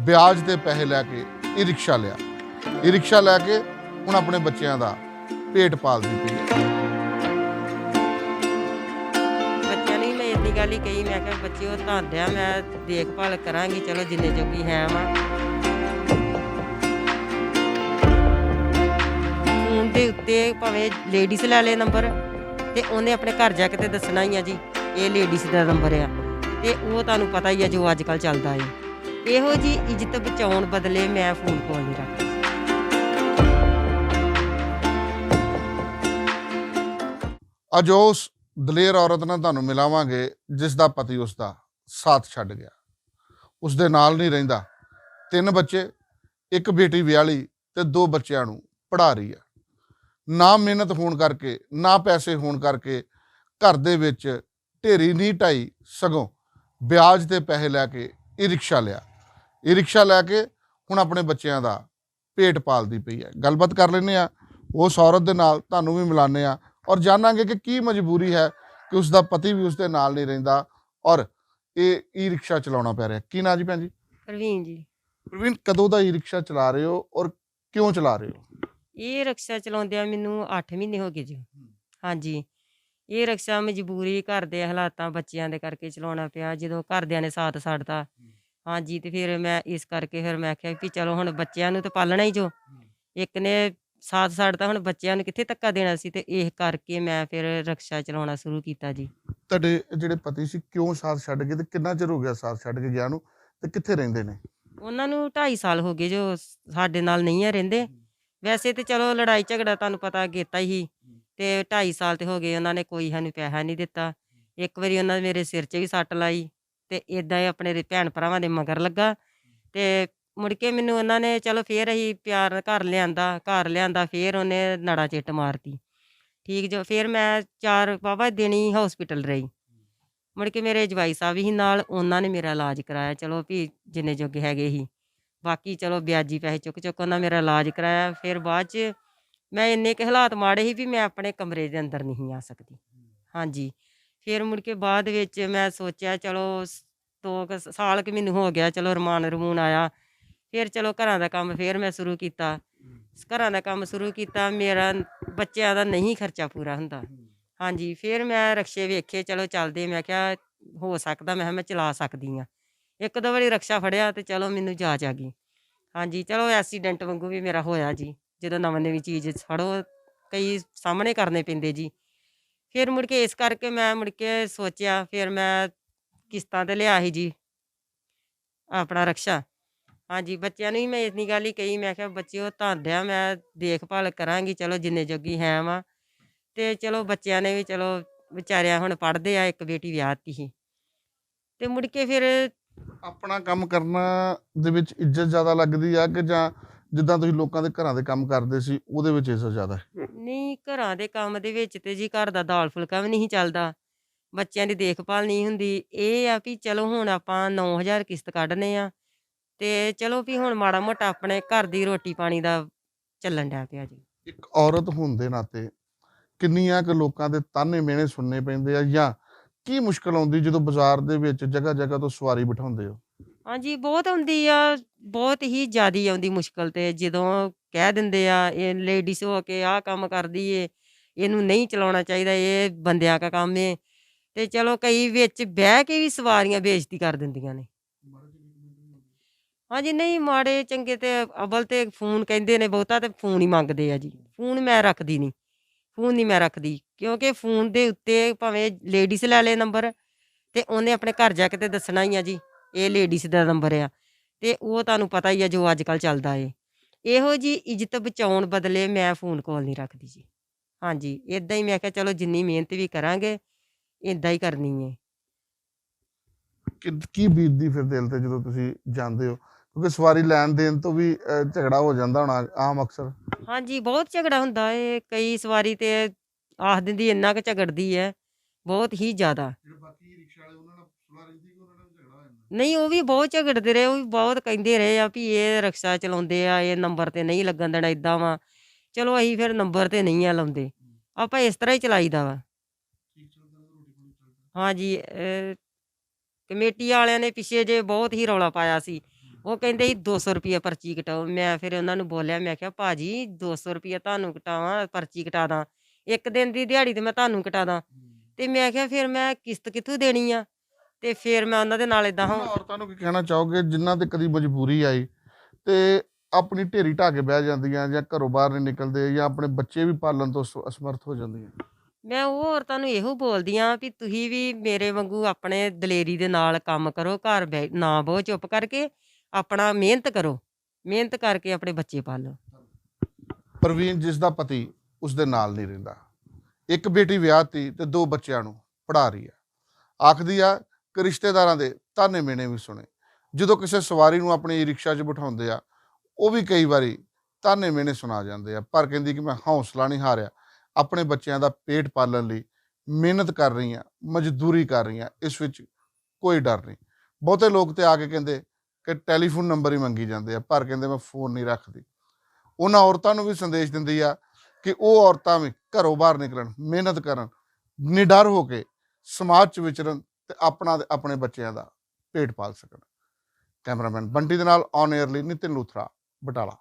ਵਿਆਜ ਤੇ ਪੈਸੇ ਲੈ ਕੇ ਇਹ ਰਿਕਸ਼ਾ ਲਿਆ। ਇਹ ਰਿਕਸ਼ਾ ਲੈ ਕੇ ਹੁਣ ਆਪਣੇ ਬੱਚਿਆਂ ਦਾ ਪੇਟ ਪਾਲਦੀ ਪਈ ਹੈ। ਬੱਚਿਆਂ ਨੂੰ ਮੈਂ ਇੰਨੀ ਗੱਲ ਹੀ ਕਹੀ, ਮੈਂ ਕਿਹਾ ਬੱਚਿਓ ਧੰਦਿਆ ਮੈਂ ਦੇਖਭਾਲ ਕਰਾਂਗੀ, ਚਲੋ ਜਿੰਨੇ ਜੋਗੀ ਹੈ ਵਾ। ਫੋਨ ਦੇ ਉੱਤੇ ਭਾਵੇਂ ਲੇਡੀਜ਼ ਲੈ ਲੇ ਨੰਬਰ ਤੇ ਉਹਨੇ ਆਪਣੇ ਘਰ ਜਾ ਕੇ ਤੇ ਦੱਸਣਾ ਹੀ ਆ ਜੀ, ਇਹ ਲੇਡੀਜ਼ ਦਾ ਨੰਬਰ ਆ। ਤੇ ਉਹ ਤੁਹਾਨੂੰ ਪਤਾ ਹੀ ਆ ਜੋ ਅੱਜ ਕੱਲ ਚੱਲਦਾ ਏ ਇਹੋ ਜੀ ਇੱਜ਼ਤ ਬਚਾਉਣ ਬਦਲੇ ਮੈਂ ਫੋਨ ਕੋਲ ਨਹੀਂ ਰੱਖਦੀ। ਅੱਜ ਉਸ ਦਲੇਰ ਔਰਤ ਨਾਲ ਤੁਹਾਨੂੰ ਮਿਲਾਵਾਂਗੇ, ਜਿਸ ਦਾ ਪਤੀ ਉਸ ਦਾ ਸਾਥ ਛੱਡ ਗਿਆ। ਉਸ ਦੇ ਨਾਲ ਨਹੀਂ ਰਹਿੰਦਾ। ਤਿੰਨ ਬੱਚੇ, ਇੱਕ ਬੇਟੀ ਵਿਆਹਲੀ ਤੇ ਦੋ ਬੱਚਿਆਂ ਨੂੰ ਪੜ੍ਹਾ ਰਹੀ ਹੈ ਨਾ ਮਿਹਨਤ ਹੋਣ ਕਰਕੇ, ਨਾ ਪੈਸੇ ਹੋਣ ਕਰਕੇ ਘਰ ਦੇ ਵਿੱਚ ਢੇਰੀ ਨਹੀਂ ਢਾਈ ਸਗੋਂ ਵਿਆਜ ਤੇ ਪੈਸੇ ਲੈ ਕੇ ਇਹ ਰਿਕਸ਼ਾ ਲਿਆ। ਇਹ ਰਿਕਸ਼ਾ ਲੈ ਕੇ ਹੁਣ ਆਪਣੇ ਬੱਚਿਆਂ ਦਾ ਪੇਟ ਪਾਲਦੀ ਪਈ ਹੈ। ਗੱਲਬਾਤ ਕਰ ਲੈਂਦੇ ਆ ਉਸ ਔਰਤ ਦੇ ਨਾਲ ਤੁਹਾਨੂੰ ਵੀ ਮਿਲਾਨੇ ਆ ਔਰ ਜਾਣਾਂਗੇ ਕਿ ਕੀ ਮਜਬੂਰੀ ਹੈ ਕਿ ਉਸ ਦਾ ਪਤੀ ਵੀ ਉਸ ਦੇ ਨਾਲ ਨਹੀਂ ਰਹਿੰਦਾ ਔਰ ਇਹ ਈ ਰਿਕਸ਼ਾ ਚਲਾਉਣਾ ਪੈ ਰਿਹਾ। ਕੀ ਨਾਂ ਜੀ ਭੈਣ ਜੀ? ਪ੍ਰਵੀਨ ਜੀ। ਪ੍ਰਵੀਨ ਕਦੋਂ ਦਾ ਈ ਰਿਕਸ਼ਾ ਚਲਾ ਰਹੇ ਹੋ ਔਰ ਕਿਉਂ ਚਲਾ ਰਹੇ ਹੋ? ਇਹ ਰਕਸ਼ਾ ਚਲਾਉਂਦਿਆਂ ਮੈਨੂੰ 8 ਮਹੀਨੇ ਹੋ ਗਏ ਜੀ। ਹਾਂਜੀ। ਇਹ ਰਕਸ਼ਾ ਮਜਬੂਰੀ ਘਰ ਦੇ ਹਾਲਾਤਾਂ ਬੱਚਿਆਂ ਦੇ ਕਰਕੇ ਚਲਾਉਣਾ ਪਿਆ। ਜਦੋਂ ਘਰਦਿਆਂ ਨੇ ਸਾਥ ਛੱਡਤਾ ਹਾਂਜੀ ਤੇ ਫਿਰ ਮੈਂ ਇਸ ਕਰਕੇ ਫਿਰ ਮੈਂ ਕਿਹਾ ਵੀ ਚਲੋ ਹੁਣ ਬੱਚਿਆਂ ਨੂੰ ਤਾਂ ਪਾਲਣਾ ਹੀ ਜੋ। ਇੱਕ ਨੇ ਸਾਥ ਛੱਡਤਾ ਹੁਣ ਬੱਚਿਆਂ ਨੂੰ ਕਿੱਥੇ ਧੱਕਾ ਦੇਣਾ ਸੀ ਤੇ ਇਹ ਕਰਕੇ ਮੈਂ ਫਿਰ ਰਕਸ਼ਾ ਚਲਾਉਣਾ ਸ਼ੁਰੂ ਕੀਤਾ ਜੀ। ਤੁਹਾਡੇ ਜਿਹੜੇ ਪਤੀ ਸੀ ਕਿਉਂ ਸਾਥ ਛੱਡ ਗਏ ਤੇ ਕਿੰਨਾ ਚਿਰ ਹੋ ਗਿਆ ਸਾਥ ਛੱਡ ਕੇ ਗਿਆ ਨੂੰ ਤੇ ਕਿੱਥੇ ਰਹਿੰਦੇ ਨੇ? ਉਹਨਾਂ ਨੂੰ 2.5 ਸਾਲ ਹੋ ਗਏ ਜੋ ਸਾਡੇ ਨਾਲ ਨਹੀਂ ਆ ਰਹਿੰਦੇ। ਵੈਸੇ ਤੇ ਚਲੋ ਲੜਾਈ ਝਗੜਾ ਤੁਹਾਨੂੰ ਪਤਾ ਕੀਤਾ ਹੀ। ਤੇ 2.5 ਸਾਲ ਤੇ ਹੋ ਗਏ ਉਹਨਾਂ ਨੇ ਕੋਈ ਸਾਨੂੰ ਪੈਸਾ ਨਹੀਂ ਦਿੱਤਾ। ਇੱਕ ਵਾਰੀ ਉਹਨਾਂ ਨੇ ਮੇਰੇ ਸਿਰ 'ਚ ਵੀ ਸੱਟ ਲਾਈ। ਤੇ ਇਦਾਂ ਹੀ ਆਪਣੇ ਭੈਣ ਭਰਾਵਾਂ ਦੇ ਮਗਰ ਲੱਗਾ। ਤੇ ਮੁੜ ਕੇ ਮੈਨੂੰ ਉਹਨਾਂ ਨੇ ਚਲੋ ਫੇਰ ਅਸੀਂ ਪਿਆਰ ਘਰ ਲਿਆਂਦਾ ਘਰ ਲਿਆਂਦਾ, ਫੇਰ ਉਹਨੇ ਨੜਾ ਚਿੱਟ ਮਾਰਤੀ। ਠੀਕ ਜੋ, ਫੇਰ ਮੈਂ ਚਾਰ ਬਾਬਾ ਦਿਨੀ ਹਸਪੀਟਲ ਰਹੀ। ਮੁੜ ਕੇ ਮੇਰੇ ਜਵਾਈ ਸਾਹਿਬ ਵੀ ਸੀ ਨਾਲ, ਉਹਨਾਂ ਨੇ ਮੇਰਾ ਇਲਾਜ ਕਰਾਇਆ। ਚਲੋ ਵੀ ਜਿੰਨੇ ਜੋਗੇ ਹੈਗੇ ਸੀ। ਬਾਕੀ ਚਲੋ ਵਿਆਜੀ ਪੈਸੇ ਚੁੱਕ ਚੁੱਕ ਉਹਨਾਂ ਮੇਰਾ ਇਲਾਜ ਕਰਾਇਆ। ਫਿਰ ਬਾਅਦ ਚ ਮੈਂ ਇੰਨੇ ਕੁ ਹਾਲਾਤ ਮਾੜੇ ਸੀ ਵੀ ਮੈਂ ਆਪਣੇ ਕਮਰੇ ਦੇ ਅੰਦਰ ਨਹੀਂ ਆ ਸਕਦੀ। ਹਾਂਜੀ। ਫਿਰ ਮੁੜ ਕੇ ਬਾਅਦ ਵਿੱਚ ਮੈਂ ਸੋਚਿਆ ਚਲੋ ਸ- ਦੋ ਕੁ ਸ- ਸਾਲ ਕਿ ਮੈਨੂੰ ਹੋ ਗਿਆ ਚਲੋ ਰਮਾਨ ਰਮੂਨ ਆਇਆ। ਫਿਰ ਚਲੋ ਘਰਾਂ ਦਾ ਕੰਮ ਫਿਰ ਮੈਂ ਸ਼ੁਰੂ ਕੀਤਾ। ਘਰਾਂ ਦਾ ਕੰਮ ਸ਼ੁਰੂ ਕੀਤਾ ਮੇਰਾ ਬੱਚਿਆਂ ਦਾ ਨਹੀਂ ਖਰਚਾ ਪੂਰਾ ਹੁੰਦਾ। ਹਾਂਜੀ ਫਿਰ ਮੈਂ ਰਕਸ਼ੇ ਵੇਖੇ ਚਲੋ ਚੱਲਦੇ ਮੈਂ ਕਿਹਾ ਹੋ ਸਕਦਾ ਮੈਂ ਕਿਹਾ ਮੈਂ ਚਲਾ ਸਕਦੀ ਆ ਇੱਕ ਦੋ ਵਾਰੀ ਰਕਸ਼ਾ ਫੜਿਆ ਤੇ ਚਲੋ ਮੈਨੂੰ ਜਾਚ ਆ ਗਈ। ਹਾਂਜੀ ਚਲੋ ਐਕਸੀਡੈਂਟ ਵਾਂਗੂ ਵੀ ਮੇਰਾ ਹੋਇਆ ਜੀ। ਜਦੋਂ ਨਵੀਂ ਨਵੀਂ ਚੀਜ਼ ਫੜੋ ਕਈ ਸਾਹਮਣੇ ਕਰਨੇ ਪੈਂਦੇ ਜੀ। ਫਿਰ ਮੁੜ ਕੇ ਇਸ ਕਰਕੇ ਮੈਂ ਮੁੜ ਕੇ ਸੋਚਿਆ, ਫਿਰ ਮੈਂ ਕਿਸ਼ਤਾਂ ਤੇ ਲਿਆ ਸੀ ਜੀ। ਆਪਣਾ ਰਕਸ਼ਾ। ਹਾਂਜੀ, ਬੱਚਿਆਂ ਨੂੰ ਵੀ ਮੈਂ ਇਤਨੀ ਗੱਲ ਹੀ ਕਹੀ, ਮੈਂ ਕਿਹਾ, ਬੱਚਿਓ ਧੰਦਿਆ ਮੈਂ ਦੇਖਭਾਲ ਕਰਾਂਗੀ, ਚਲੋ ਜਿੰਨੇ ਜੋਗੀ ਹੈ ਵਾ ਤੇ ਚਲੋ ਬੱਚਿਆਂ ਨੇ ਵੀ ਚਲੋ ਵਿਚਾਰਿਆ ਹੁਣ ਪੜਦੇ ਆ, ਇੱਕ ਬੇਟੀ ਵਿਆਹਤੀ ਸੀ। ਤੇ ਮੁੜ ਕੇ ਫਿਰ ਆਪਣਾ ਕੰਮ ਕਰਨਾ ਦੇ ਵਿੱਚ ਇੱਜ਼ਤ ਜ਼ਿਆਦਾ ਲੱਗਦੀ ਆ ਕਿ ਜਾਂ ਜਿੱਦਾਂ ਤੁਸੀਂ ਲੋਕਾਂ ਦੇ ਘਰਾਂ ਦੇ ਕੰਮ ਕਰਦੇ ਸੀ ਉਹਦੇ ਵਿੱਚ ਇੱਜ਼ਤ ਜ਼ਿਆਦਾ ਹੈ। ਨਹੀਂ ਘਰਾਂ ਦੇ ਕੰਮ ਦੇ ਵਿੱਚ ਤੇ ਜੀ ਘਰ ਦਾ ਦਾਲ ਫੁਲਕਾ ਵੀ ਨਹੀਂ ਚੱਲਦਾ। ਬੱਚਿਆਂ ਦੀ ਦੇਖਭਾਲ ਨਹੀਂ ਹੁੰਦੀ। ਇਹ ਆ ਵੀ ਚਲੋ ਹੁਣ ਆਪਾਂ 9000 ਕਿਸ਼ਤ ਕੱਢਨੇ ਆ ਤੇ ਚਲੋ ਵੀ ਹੁਣ ਮਾੜਾ ਮੋਟਾ ਆਪਣੇ ਘਰ ਦੀ ਰੋਟੀ ਪਾਣੀ ਦਾ ਚੱਲਣ ਡਿਆ ਪਿਆ ਜੀ। ਇੱਕ ਔਰਤ ਹੋਣ ਦੇ ਨਾਤੇ ਕਿੰਨੀਆਂ ਕੁ ਲੋਕਾਂ ਦੇ ਤਾਨੇ ਮਿਹਣੇ ਸੁਣਨੇ ਪੈਂਦੇ ਆ ਜਾਂ ਕੀ ਮੁਸ਼ਕਲ ਆਉਂਦੀ ਜਦੋਂ ਬਾਜ਼ਾਰ ਦੇ ਵਿੱਚ ਜਗ੍ਹਾ ਜਗ੍ਹਾ ਤੋਂ ਸਵਾਰੀ ਬਿਠਾਉਂਦੇ ਹੋ? ਹਾਂਜੀ, ਬਹੁਤ ਆਉਂਦੀ ਆ, ਬਹੁਤ ਹੀ ਜ਼ਿਆਦੀ ਆਉਂਦੀ ਮੁਸ਼ਕਲ ਤੇ ਜਦੋਂ ਕਹਿ ਦਿੰਦੇ ਆ, ਇਹ ਲੇਡੀਜ਼ ਹੋ ਕੇ ਆਹ ਕੰਮ ਕਰਦੀ ਏ, ਇਹਨੂੰ ਨਹੀਂ ਚਲਾਉਣਾ ਚਾਹੀਦਾ, ਇਹ ਬੰਦਿਆਂ ਦਾ ਕੰਮ ਏ। ਤੇ ਚਲੋ ਕਈ ਵਿੱਚ ਬਹਿ ਕੇ ਵੀ ਸਵਾਰੀਆਂ ਬੇਇੱਜ਼ਤੀ ਕਰ ਦਿੰਦੀਆਂ ਨੇ। ਹਾਂਜੀ, ਨਹੀਂ, ਮਾੜੇ ਚੰਗੇ ਤੇ ਅਵਲ ਤੇ ਫੋਨ ਕਹਿੰਦੇ ਨੇ ਬਹੁਤਾ ਤੇ ਫੋਨ ਹੀ ਮੰਗਦੇ ਆ ਜੀ। ਫੋਨ ਮੈਂ ਰੱਖਦੀ ਨਹੀਂ, ਫੋਨ ਨਹੀਂ ਮੈਂ ਰੱਖਦੀ, ਕਿਉਂਕਿ ਫੋਨ ਦੇ ਉੱਤੇ ਭਾਵੇਂ ਲੇਡੀਜ਼ ਲੈ ਲੇ ਨੰਬਰ ਤੇ ਉਹਨੇ ਆਪਣੇ ਘਰ ਜਾ ਕੇ ਤੇ ਦੱਸਣਾ ਹੀ ਆ ਜੀ। ਇਹ ਲੇਡੀਜ਼ ਦਾ ਨੰਬਰ ਆ। ਤੇ ਉਹ ਤੁਹਾਨੂੰ ਪਤਾ ਹੀ ਆ ਜੋ ਅੱਜ ਕੱਲ ਚੱਲਦਾ ਏ। ਇਹੋ ਜੀ ਇੱਜ਼ਤ ਬਚਾਉਣ ਬਦਲੇ ਮੈਂ ਫੋਨ ਕਾਲ ਨਹੀਂ ਰੱਖਦੀ ਜੀ। ਹਾਂਜੀ ਇਦਾਂ ਹੀ ਮੈਂ ਕਿਹਾ ਚਲੋ ਜਿੰਨੀ ਮਿਹਨਤ ਵੀ ਕਰਾਂਗੇ ਇਦਾਂ ਹੀ ਕਰਨੀ ਏ। ਕਿ ਕੀ ਬੀਤਦੀ ਫਿਰ ਦਿਲ ਤੇ ਜਦੋਂ ਤੁਸੀਂ ਜਾਂਦੇ ਹੋ? ਕਿਉਂਕਿ ਸਵਾਰੀ ਲੈਣ ਦੇਣ ਤੋਂ ਵੀ ਅਹ, ਝਗੜਾ ਹੋ ਜਾਂਦਾ ਹੋਣਾ ਆਮ ਅਕਸਰ। ਹਾਂਜੀ ਬਹੁਤ ਝਗੜਾ ਹੁੰਦਾ ਏ। ਕਈ ਸਵਾਰੀ ਤੇ ਆਖ ਦਿੰਦੀ ਇੰਨਾ ਕੁ ਝਗੜਦੀ ਹੈ ਬਹੁਤ ਹੀ ਜ਼ਿਆਦਾ। ਜਿਹੜੇ ਬਾਕੀ ਰਿਕਸ਼ਾ ਵਾਲੇ ਉਹਨਾਂ ਨਾਲ ਸੁਲਾ ਰਹਿੰਦੀ ਕਿ ਉਹਨਾਂ ਨਾਲ ਝਗੜਾ ਹੋ ਜਾਂਦਾ ਨਹੀਂ ਉਹ ਵੀ ਬਹੁਤ ਝਗੜਦੇ ਰਹੇ ਉਹ ਵੀ ਬਹੁਤ ਕਹਿੰਦੇ ਰਹੇ ਆ ਵੀ ਇਹ ਰਕਸ਼ਾ ਚਲਾਉਂਦੇ ਆ ਇਹ ਨੰਬਰ ਤੇ ਨਹੀਂ ਲੱਗਣ ਦੇਣਾ ਇਦਾਂ ਵਾ। ਚਲੋ ਅਸੀਂ ਫਿਰ ਨੰਬਰ ਤੇ ਨਹੀਂ ਆ ਲਾਉਂਦੇ ਆਪਾਂ ਇਸ ਤਰ੍ਹਾਂ ਹੀ ਚਲਾਈਦਾ ਵਾ। ਹਾਂਜੀ ਅਹ ਕਮੇਟੀ ਵਾਲਿਆਂ ਨੇ ਪਿੱਛੇ ਜੇ ਬਹੁਤ ਹੀ ਰੌਲਾ ਪਾਇਆ ਸੀ। ਉਹ ਕਹਿੰਦੇ ਸੀ 200 ਰੁਪਏ ਪਰਚੀ ਕਟਾਓ। ਮੈਂ ਫਿਰ ਉਹਨਾਂ ਨੂੰ ਬੋਲਿਆ ਮੈਂ ਕਿਹਾ ਭਾਜੀ 200 ਰੁਪਏ ਤੁਹਾਨੂੰ ਕਟਾਵਾਂ ਪਰਚੀ ਕਟਾ ਦਾਂ। ਇੱਕ ਦਿਨ ਦੀ ਦਿਹਾੜੀ ਤੇ ਮੈਂ ਤੁਹਾਨੂੰ ਕਟਾ ਦਾਂ। ਤੇ ਮੈਂ ਕਿਹਾ ਫਿਰ ਮੈਂ ਕਿਸ਼ਤ ਕਿੱਥੋਂ ਦੇਣੀ ਆ? ਤੇ ਫਿਰ ਮੈਂ ਉਹਨਾਂ ਦੇ ਨਾਲ ਇਦਾਂ ਉਹਨਾਂ ਔਰਤਾਂ ਨੂੰ ਕੀ ਕਹਿਣਾ ਚਾਹੋਗੇ? ਜਿਨ੍ਹਾਂ ਤੇ ਕਦੀ ਮਜਬੂਰੀ ਆਈ ਤੇ ਆਪਣੀ ਢੇਰੀ ਢਾਹ ਕੇ ਬਹਿ ਜਾਂਦੀਆਂ ਜਾਂ ਘਰੋਂ ਬਾਹਰ ਨਹੀਂ ਨਿਕਲਦੇ ਜਾਂ ਆਪਣੇ ਬੱਚੇ ਵੀ ਪਾਲਣ ਤੋਂ ਅਸ- ਅਸਮਰਥ ਹੋ ਜਾਂਦੀਆਂ? ਮੈਂ ਉਹ ਔਰਤਾਂ ਨੂੰ ਇਹੋ ਬੋਲਦੀ ਆ ਵੀ ਤੁਸੀਂ ਵੀ ਮੇਰੇ ਵਾਂਗੂ ਆਪਣੇ ਦਲੇਰੀ ਦੇ ਨਾਲ ਕੰਮ ਕਰੋ ਘਰ ਨਾ ਬਹੁ ਚੁੱਪ ਕਰਕੇ ਆਪਣਾ ਮਿਹਨਤ ਕਰੋ ਮਿਹਨਤ ਕਰਕੇ ਆਪਣੇ ਬੱਚੇ ਪਾਲੋ। ਪ੍ਰਵੀਨ ਜਿਸ ਦਾ ਪਤੀ ਉਸ ਦੇ ਨਾਲ ਨਹੀਂ ਰਹਿੰਦਾ। ਇੱਕ ਬੇਟੀ ਵਿਆਹਤੀ ਤੇ ਦੋ ਬੱਚਿਆਂ ਨੂੰ ਪੜ੍ਹਾ ਰਹੀ ਆ। ਆਖਦੀ ਆ ਕਿ ਰਿਸ਼ਤੇਦਾਰਾਂ ਦੇ ਤਾਨੇ ਮੇਣੇ ਵੀ ਸੁਣੇ। ਜਦੋਂ ਕਿਸੇ ਸਵਾਰੀ ਨੂੰ ਆਪਣੀ ਰਿਕਸ਼ਾ 'ਚ ਬਿਠਾਉਂਦੇ ਆ, ਉਹ ਵੀ ਕਈ ਵਾਰੀ ਤਾਨੇ ਮੇਣੇ ਸੁਣਾ ਜਾਂਦੇ ਆ। ਪਰ ਕਹਿੰਦੀ ਕਿ ਮੈਂ ਹੌਸਲਾ ਨਹੀਂ ਹਾਰਿਆ। ਆਪਣੇ ਬੱਚਿਆਂ ਦਾ ਪੇਟ ਪਾਲਣ ਲਈ ਮਿਹਨਤ ਕਰ ਰਹੀ ਆ ਮਜ਼ਦੂਰੀ ਕਰ ਰਹੀ ਆ ਇਸ ਵਿੱਚ ਕੋਈ ਡਰ ਨਹੀਂ। ਬਹੁਤੇ ਲੋਕ ਤੇ ਆ ਕੇ ਕਹਿੰਦੇ ਕਿ ਟੈਲੀਫੋਨ ਨੰਬਰ ਹੀ ਮੰਗੀ ਜਾਂਦੇ ਆ, ਪਰ ਕਹਿੰਦੇ ਮੈਂ ਫੋਨ ਨਹੀਂ ਰੱਖਦੀ। ਉਹਨਾਂ ਔਰਤਾਂ ਨੂੰ ਵੀ ਸੰਦੇਸ਼ ਦਿੰਦੀ ਆ ਕਿ ਉਹ ਔਰਤਾਂ ਵੀ ਘਰੋਂ ਬਾਹਰ ਨਿਕਲਣ, ਮਿਹਨਤ ਕਰਨ, ਨਿਡਰ ਹੋ ਕੇ ਸਮਾਜ 'ਚ ਵਿਚਰਨ ਤੇ ਆਪਣਾ ਤੇ ਆਪਣੇ ਬੱਚਿਆਂ ਦਾ ਪੇਟ ਪਾਲ ਸਕਣ। ਕੈਮਰਾਮੈਨ ਬੰਟੀ ਦੇ ਨਾਲ ਔਨ 에ਅਰ ਲਈ ਨਿਤਿਨ ਲੂਥਰਾ, ਬਟਾਲਾ।